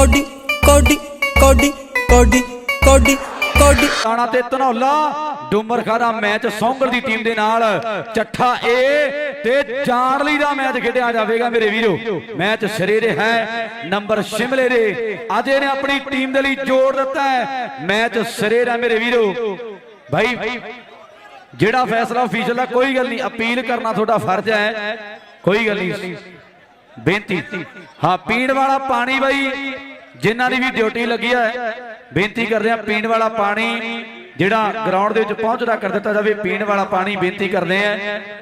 Cody ਕੋਡੀ ਕੋਡੀ ਕੋਡੀ ਕੋਡੀ ਕੋਡੀ। ਤਾਣਾ ਤੇ ਧਨੌਲਾ ਡੂਮਰ ਖਾਦਾ ਮੈਚ ਸੌਂਗਰ ਦੀ ਟੀਮ ਦੇ ਨਾਲ। ਚੱਠਾ ਏ ਤੇ ਚਾਰਲੀ ਦਾ ਮੈਚ ਖੇਡਿਆ ਜਾਵੇਗਾ ਮੇਰੇ ਵੀਰੋ। ਮੈਚ ਸਿਰੇ ਦੇ ਹੈ, ਨੰਬਰ ਸ਼ਿਮਲੇ ਦੇ। ਅੱਜ ਇਹਨੇ ਆਪਣੀ ਟੀਮ ਦੇ ਲਈ ਜੋੜ ਦਿੱਤਾ ਹੈ। ਮੈਚ ਸਿਰੇ ਦਾ ਮੇਰੇ ਵੀਰੋ। ਭਾਈ, ਜਿਹੜਾ ਫੈਸਲਾ ਅਫੀਸ਼ਲ ਦਾ ਕੋਈ ਗੱਲ ਨਹੀਂ, ਅਪੀਲ ਕਰਨਾ ਤੁਹਾਡਾ ਫਰਜ਼ ਹੈ। ਕੋਈ ਗੱਲ ਨਹੀਂ। ਬੇਨਤੀ। ਹਾਂ, ਪੀਣ ਵਾਲਾ ਪਾਣੀ ਬਾਈ, ਜਿਨ੍ਹਾਂ ਦੀ ਵੀ ਡਿਊਟੀ ਲੱਗੀ ਹੈ, ਬੇਨਤੀ ਕਰਦੇ ਆ ਪੀਣ ਵਾਲਾ ਪਾਣੀ ਜਿਹੜਾ ਗਰਾਊਂਡ ਦੇ ਵਿੱਚ ਪਹੁੰਚਦਾ ਕਰ ਦਿੱਤਾ ਜਾਵੇ, ਪੀਣ ਵਾਲਾ ਪਾਣੀ ਬੇਨਤੀ ਕਰਦੇ ਆ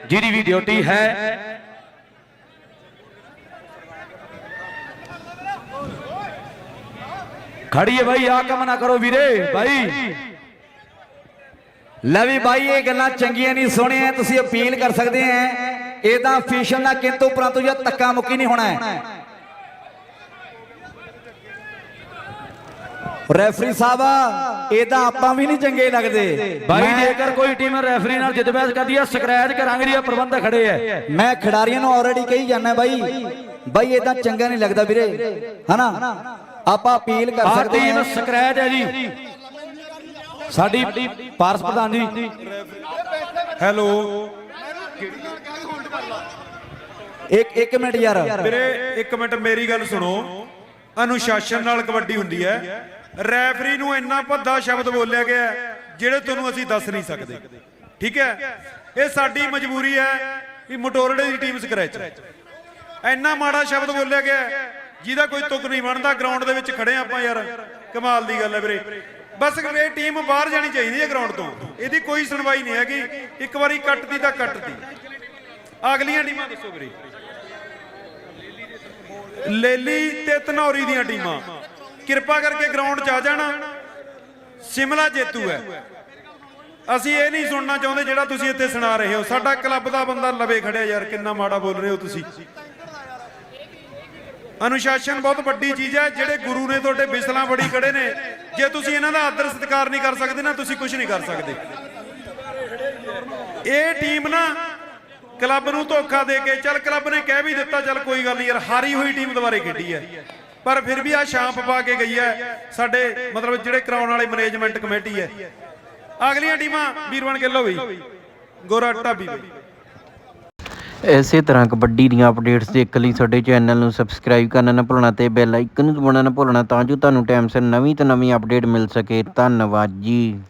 ਜਿਹਦੀ ਵੀ ਡਿਊਟੀ ਹੈ। ਖੜੀਏ ਬਾਈ ਆ ਕੰਮ ਨਾ ਕਰੋ ਵੀਰੇ, ਬਾਈ। ਲੈ ਵੀ ਬਾਈ, ਇਹ ਗੱਲਾਂ ਚੰਗੀਆਂ ਨਹੀਂ ਸੁਣੀਆਂ ਤੁਸੀਂ ਅਪੀਲ ਕਰ ਸਕਦੇ ਆ ਇਹਦਾ ਅਫੀਸ਼ਲ ਦਾ ਕਿੰਤੂ ਪਰੰਤੂ ਜਾਂ ਤੱਕਾ ਮੁੱਕੀ ਨਹੀਂ ਹੋਣਾ ਹੈ। ਰੈਫਰੀ ਸਾਹਿਬ ਇਹਦਾ ਆਪਾਂ ਵੀ ਨਹੀਂ ਚੰਗੇ ਲੱਗਦੇ। ਬਾਈ ਮੈਂ- ਜੇਕਰ ਕੋਈ ਟੀਮ ਰੈਫਰੀ ਨਾਲ ਜਿੱਤ ਬਹਿਸ ਕਰਦੀ ਹੈ ਸਕ੍ਰੈਚ ਕਰਾਂਗੇ ਜੀ ਇਹ ਪ੍ਰਬੰਧਕ ਖੜੇ ਐ ਮੈਂ ਖਿਡਾਰੀਆਂ ਨੂੰ ਆਲਰੇਡੀ ਕਹੀ ਜਾਂਦਾ ਬਾਈ। ਬਾਈ ਇਦਾਂ ਚੰਗਾ ਨਹੀਂ ਲੱਗਦਾ ਵੀਰੇ। ਹਨਾ? ਆਪਾਂ ਅਪੀਲ ਕਰ ਆ ਸਕਦੇ ਟੀਮ ਹਾਂ। ਸਕ੍ਰੈਚ ਹੈ ਜੀ। ਸਾਡੀ ਪਾਰਸ ਪ੍ਰਧਾਨ ਜੀ। ਹੈਲੋ ਇੱਕ ਇੱਕ ਮਿੰਟ ਯਾਰ। ਵੀਰੇ, ਇੱਕ ਮਿੰਟ, ਮੇਰੀ ਗੱਲ ਸੁਣੋ। ਅਨੁਸ਼ਾਸਨ ਨਾਲ ਕਬੱਡੀ ਹੁੰਦੀ ਹੈ। ਰੈਫਰੀ ਨੂੰ ਇੰਨਾ ਭੱਦਾ ਸ਼ਬਦ ਬੋਲਿਆ ਗਿਆ ਜਿਹੜੇ ਤੁਹਾਨੂੰ ਅਸੀਂ ਦੱਸ ਨਹੀਂ ਸਕਦੇ। ਠੀਕ ਹੈ? ਇਹ ਸਾਡੀ ਮਜਬੂਰੀ ਹੈ ਕਿ ਮਟੋਰੜੇ ਦੀ ਟੀਮ ਸਕ੍ਰੈਚ ਇੰਨਾ ਮਾੜਾ ਸ਼ਬਦ ਬੋਲਿਆ ਗਿਆ ਜਿਹਦਾ ਕੋਈ ਤੁਕ ਨਹੀਂ ਬਣਦਾ। ਗਰਾਊਂਡ ਦੇ ਵਿੱਚ ਖੜੇ ਆਪਾਂ ਯਾਰ। ਕਮਾਲ ਦੀ ਗੱਲ ਹੈ ਵੀਰੇ। ਬਸ ਇਹ ਟੀਮ ਬਾਹਰ ਜਾਣੀ ਚਾਹੀਦੀ ਹੈ ਗਰਾਊਂਡ ਤੋਂ। ਇਹਦੀ ਕੋਈ ਸੁਣਵਾਈ ਨਹੀਂ ਹੈਗੀ। ਇੱਕ ਵਾਰੀ ਕੱਟਦੀ ਤਾਂ ਕੱਟਦੀ। ਅਗਲੀਆਂ ਟੀਮਾਂ ਦੱਸੋ ਵੀਰੇ। ਲੇਲੀ ਤੇ ਧਨੌਰੀ ਦੀਆਂ ਟੀਮਾਂ। ਕਿਰਪਾ ਕਰਕੇ ਗਰਾਊਂਡ 'ਚ ਆ ਜਾਣਾ। ਸਿਮਲਾ ਜੇਤੂ ਹੈ। ਅਸੀਂ ਇਹ ਨਹੀਂ ਸੁਣਨਾ ਚਾਹੁੰਦੇ ਜਿਹੜਾ ਤੁਸੀਂ ਇੱਥੇ ਸੁਣਾ ਰਹੇ ਹੋ। ਸਾਡਾ ਕਲੱਬ ਦਾ ਬੰਦਾ ਲਵੇ ਖੜਿਆ ਯਾਰ, ਕਿੰਨਾ ਮਾੜਾ ਬੋਲ ਰਹੇ ਹੋ ਤੁਸੀਂ। ਅਨੁਸ਼ਾਸਨ ਬਹੁਤ ਵੱਡੀ ਚੀਜ਼ ਹੈ। ਜਿਹੜੇ ਗੁਰੂ ਨੇ ਤੁਹਾਡੇ ਬਿਸਲਾਂ ਬੜੀ ਖੜੇ ਨੇ, ਜੇ ਤੁਸੀਂ ਇਹਨਾਂ ਦਾ ਆਦਰ ਸਤਿਕਾਰ ਨਹੀਂ ਕਰ ਸਕਦੇ ਨਾ, ਤੁਸੀਂ ਕੁਝ ਨਹੀਂ ਕਰ ਸਕਦੇ। ਇਹ ਟੀਮ ਨਾ ਕਲੱਬ ਨੂੰ ਧੋਖਾ ਦੇ ਕੇ, ਚੱਲ ਕਲੱਬ ਨੇ ਕਹਿ ਵੀ ਦਿੱਤਾ, ਚੱਲ ਕੋਈ ਗੱਲ ਨਹੀਂ ਯਾਰ, ਹਾਰੀ ਹੋਈ ਟੀਮ ਦੁਬਾਰੇ ਖੇਡੀ ਹੈ। ਪਰ ਫਿਰ ਵੀ ਆ ਸ਼ਾਂਪ ਪਾ ਕੇ ਗਈ ਹੈ, ਸਾਡੇ ਮਤਲਬ ਜਿਹੜੇ ਕਰਾਉਣ ਵਾਲੇ ਮੈਨੇਜਮੈਂਟ ਕਮੇਟੀ ਹੈ। ਅਗਲੀਆਂ ਟੀਮਾਂ, ਵੀਰਵਨ ਗਿੱਲੋ ਵੀ ਗੋਰਾ ਢਾਬੀ ਵੀ ਇਸੇ ਤਰ੍ਹਾਂ ਕਬੱਡੀ ਦੀਆਂ ਅਪਡੇਟਸ ਦੇਖਣ ਲਈ ਸਾਡੇ ਚੈਨਲ ਨੂੰ ਸਬਸਕ੍ਰਾਈਬ ਕਰਨਾ ਨਾ ਭੁੱਲਣਾ ਤੇ ਬੈਲ ਆਈਕਨ ਨੂੰ ਦਬਾਉਣਾ ਨਾ ਭੁੱਲਣਾ ਤਾਂ ਜੋ ਤੁਹਾਨੂੰ ਟਾਈਮ ਸਿਰ ਨਵੀਂ ਤੋਂ ਨਵੀਂ ਅਪਡੇਟ ਮਿਲ ਸਕੇ। ਧੰਨਵਾਦ ਜੀ।